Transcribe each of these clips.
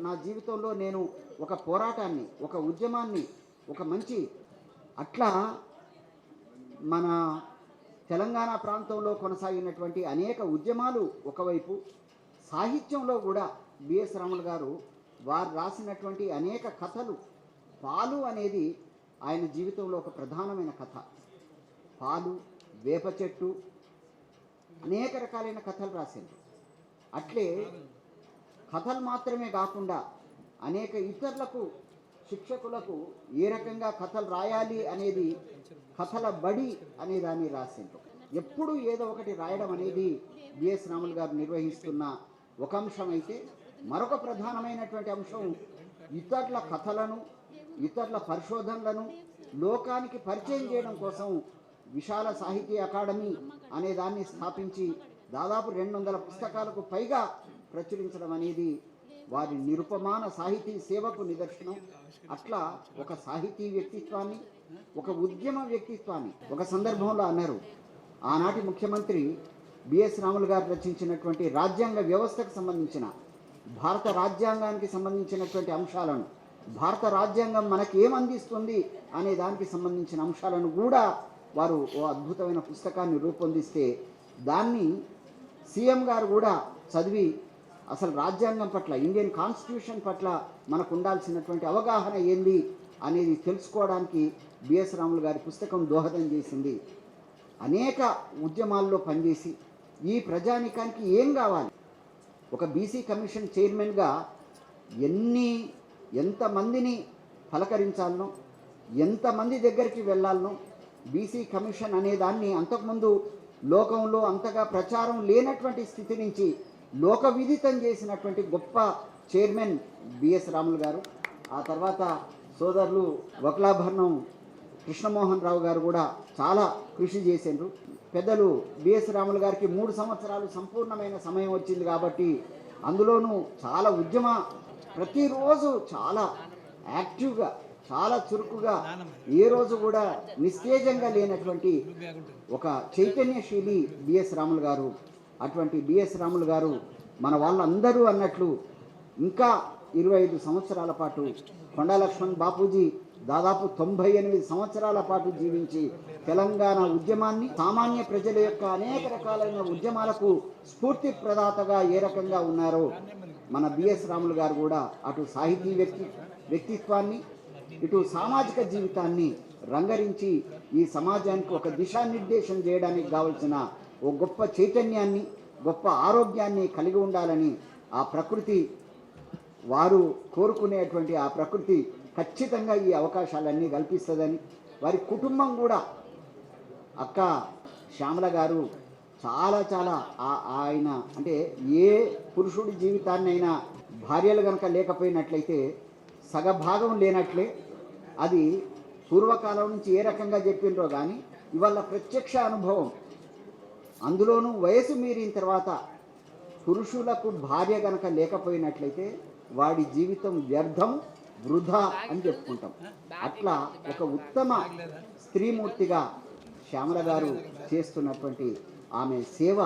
నా జీవితంలో నేను ఒక పోరాటాన్ని ఒక ఉద్యమాన్ని ఒక మంచి అట్లా మన తెలంగాణ ప్రాంతంలో కొనసాగినటువంటి అనేక ఉద్యమాలు ఒకవైపు సాహిత్యంలో కూడా బిఎస్ రాములు గారు వారు రాసినటువంటి అనేక కథలు పాలు అనేది ఆయన జీవితంలో ఒక ప్రధానమైన కథ. పాలు వేప చెట్టు అనేక రకాలైన కథలు రాసింది అట్లే కథలు మాత్రమే కాకుండా అనేక ఇతరులకు శిక్షకులకు ఏ రకంగా కథలు రాయాలి అనేది కథల బడి అనే దాన్ని రాసింది ఎప్పుడు ఏదో ఒకటి రాయడం అనేది బిఎస్ రాములు గారు నిర్వహిస్తున్న ఒక అంశం అయితే మరొక ప్రధానమైనటువంటి అంశం ఇతరుల కథలను ఇతరుల పరిశోధనలను లోకానికి పరిచయం చేయడం కోసం విశాల సాహితీ అకాడమీ అనే దాన్ని స్థాపించి దాదాపు రెండు వందల పుస్తకాలకు పైగా ప్రచురించడం అనేది వారి నిరుపమాన సాహితీ సేవకు నిదర్శనం. అట్లా ఒక సాహితీ వ్యక్తిత్వాన్ని ఒక ఉద్యమ వ్యక్తిత్వాన్ని ఒక సందర్భంలో అన్నారు. ఆనాటి ముఖ్యమంత్రి బిఎస్ రాములు గారు రచించినటువంటి రాజ్యాంగ వ్యవస్థకు సంబంధించిన భారత రాజ్యాంగానికి సంబంధించినటువంటి అంశాలను భారత రాజ్యాంగం మనకి ఏమందిస్తుంది అనే దానికి సంబంధించిన అంశాలను కూడా వారు ఓ అద్భుతమైన పుస్తకాన్ని రూపొందిస్తే దాన్ని సీఎం గారు కూడా చదివి అసలు రాజ్యాంగం పట్ల ఇండియన్ కాన్స్టిట్యూషన్ పట్ల మనకు ఉండాల్సినటువంటి అవగాహన ఏంది అనేది తెలుసుకోవడానికి బిఎస్ రాములు గారి పుస్తకం దోహదం చేసింది. అనేక ఉద్యమాల్లో పనిచేసి ఈ ప్రజానికానికి ఏం కావాలి? ఒక బీసీ కమిషన్ చైర్మన్గా ఎన్ని ఎంతమందిని పలకరించాలనో ఎంతమంది దగ్గరికి వెళ్ళాలనో బీసీ కమిషన్ అనే దాన్ని అంతకుముందు లోకంలో అంతగా ప్రచారం లేనటువంటి స్థితి నుంచి లోక విదితం చేసినటువంటి గొప్ప చైర్మన్ బిఎస్ రాములు గారు ఆ తర్వాత సోదరులు వకలాభరణం కృష్ణమోహన్ రావు గారు కూడా చాలా కృషి చేసిండ్రు. పెద్దలు బిఎస్ రాములు గారికి మూడు సంవత్సరాలు సంపూర్ణమైన సమయం వచ్చింది కాబట్టి అందులోనూ చాలా ఉద్యమ ప్రతిరోజు చాలా యాక్టివ్గా చాలా చురుకుగా ఏ రోజు కూడా నిస్తేజంగా లేనటువంటి ఒక చైతన్యశీలి బిఎస్ రాములు గారు అటువంటి బిఎస్ రాములు గారు మన వాళ్ళందరూ అన్నట్లు ఇంకా ఇరవై ఐదు సంవత్సరాల పాటు కొండా లక్ష్మణ్ బాపూజీ దాదాపు తొంభై ఎనిమిది సంవత్సరాల పాటు జీవించి తెలంగాణ ఉద్యమాన్ని సామాన్య ప్రజల యొక్క అనేక రకాలైన ఉద్యమాలకు స్ఫూర్తి ప్రదాతగా ఏ రకంగా ఉన్నారో మన బిఎస్ రాములు గారు కూడా అటు సాహితీ వ్యక్తి వ్యక్తిత్వాన్ని ఇటు సామాజిక జీవితాన్ని రంగరించి ఈ సమాజానికి ఒక దిశానిర్దేశం చేయడానికి కావలసిన ఓ గొప్ప చైతన్యాన్ని గొప్ప ఆరోగ్యాన్ని కలిగి ఉండాలని ఆ ప్రకృతి వారు కోరుకునేటువంటి ఆ ప్రకృతి ఖచ్చితంగా ఈ అవకాశాలన్నీ కల్పిస్తుందని వారి కుటుంబం కూడా. అక్క శ్యామల గారు చాలా చాలా ఆ- ఆయన అంటే ఏ పురుషుడి జీవితాన్నైనా భార్యలు కనుక లేకపోయినట్లయితే సగభాగం లేనట్లే అది పూర్వకాలం నుంచి ఏ రకంగా చెప్పిండ్రో కానీ ఇవాళ ప్రత్యక్ష అనుభవం. అందులోనూ వయసు మీరిన తర్వాత పురుషులకు భార్య గనక లేకపోయినట్లయితే వాడి జీవితం వ్యర్థం వృధా అని చెప్పుకుంటాం. అట్లా ఒక ఉత్తమ స్త్రీమూర్తిగా శ్యామల గారు చేస్తున్నటువంటి ఆమె సేవ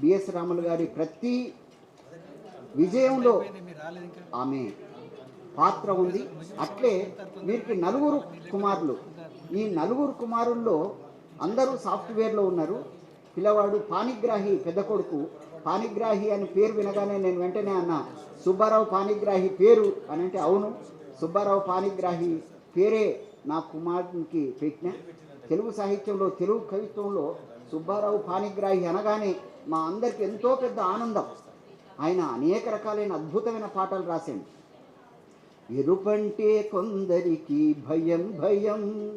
బిఎస్ రాములు గారి ప్రతి విజయంలో ఆమె పాత్ర ఉంది. అట్లే వీరికి నలుగురు కుమారులు. ఈ నలుగురు కుమారుల్లో అందరూ సాఫ్ట్వేర్లో ఉన్నారు. పిల్లవాడు పానిగ్రాహి పెద్ద కొడుకు. పానిగ్రాహి అని పేరు వినగానే నేను వెంటనే అన్న సుబ్బారావు పానిగ్రాహి పేరు? అని అంటే అవును సుబ్బారావు పానిగ్రాహి పేరే నా కుమారునికి పెట్టిన తెలుగు సాహిత్యంలో తెలుగు కవిత్వంలో సుబ్బారావు పానిగ్రాహి అనగానే మా అందరికి ఎంతో పెద్ద ఆనందం. ఆయన అనేక రకాలైన అద్భుతమైన పాటలు రాశాడు. ఎరుపంటే కొందరికి భయం భయం.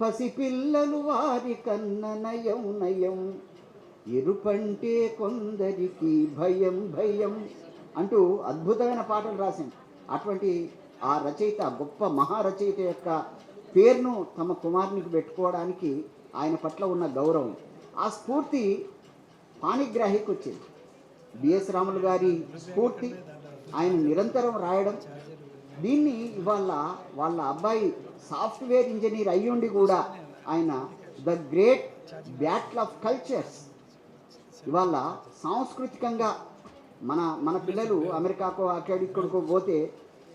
పసిపిల్లలు వారి కన్న నయం నయం. ఎరుపంటే కొందరికి భయం భయం అంటూ అద్భుతమైన పాటలు రాసింది. అటువంటి ఆ రచయిత గొప్ప మహారచయిత యొక్క పేరును తమ కుమారునికి పెట్టుకోవడానికి ఆయన పట్ల ఉన్న గౌరవం. ఆ స్ఫూర్తి పాణిగ్రాహికి వచ్చింది. బిఎస్ రాములు గారి స్ఫూర్తి ఆయన నిరంతరం రాయడం దీన్ని ఇవాళ వాళ్ళ అబ్బాయి సాఫ్ట్వేర్ ఇంజనీర్ అయ్యుండి కూడా ఆయన the great battle of cultures. ఇవాళ సాంస్కృతికంగా మన మన పిల్లలు అమెరికాకో అక్కడిక్కడికో పోతే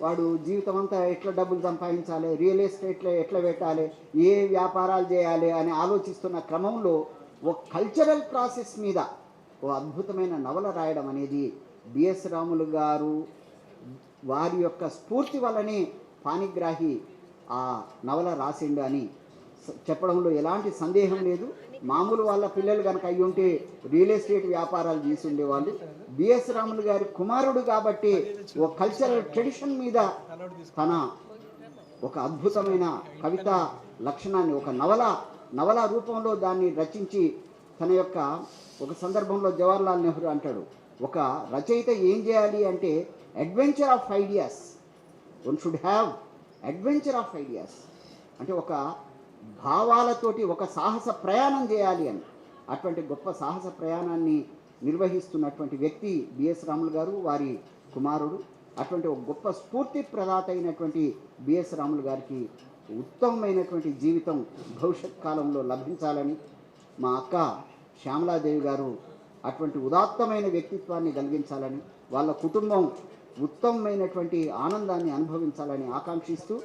వాడు జీవితం అంతా ఎట్లా డబ్బులు సంపాదించాలి రియల్ ఎస్టేట్లో ఎట్లా పెట్టాలి ఏ వ్యాపారాలు చేయాలి అని ఆలోచిస్తున్న క్రమంలో ఒక కల్చరల్ ప్రాసెస్ మీద ఓ అద్భుతమైన నవల రాయడం అనేది బిఎస్ రాములు గారు వారి యొక్క స్ఫూర్తి వల్లనే పాణిగ్రాహి ఆ నవల రాసిండు అని చెప్పడంలో ఎలాంటి సందేహం లేదు. మామూలు వాళ్ళ పిల్లలు కనుక అయ్యి ఉంటే రియల్ ఎస్టేట్ వ్యాపారాలు చేసి ఉండేవాళ్ళు బిఎస్ రాములు గారి కుమారుడు కాబట్టి ఒక కల్చరల్ ట్రెడిషన్ మీద తన ఒక అద్భుతమైన కవిత లక్షణాన్ని ఒక నవల నవల రూపంలో దాన్ని రచించి తన యొక్క ఒక సందర్భంలో జవహర్లాల్ నెహ్రూ అంటాడు. ఒక రచయిత ఏం చేయాలి అంటే adventure of ideas one should have adventure of ideas అంటే ఒక భావాలతోటి ఒక సాహస ప్రయాణం చేయాలి అని. అటువంటి గొప్ప సాహస ప్రయాణాన్ని నిర్వహిస్తున్నటువంటి వ్యక్తి బిఎస్ రాములు గారు వారి కుమారుడు. అటువంటి ఒక గొప్ప స్ఫూర్తి ప్రదాత అయినటువంటి బిఎస్ రాములు గారికి ఉత్తమమైనటువంటి జీవితం భవిష్యత్ కాలంలో లభించాలని మా అక్క శ్యామలాదేవి గారు అటువంటి ఉదాత్తమైన వ్యక్తిత్వాన్ని కలిగించాలని వాళ్ళ కుటుంబం ఉత్తమమైనటువంటి ఆనందాన్ని అనుభవించాలని ఆకాంక్షిస్తూ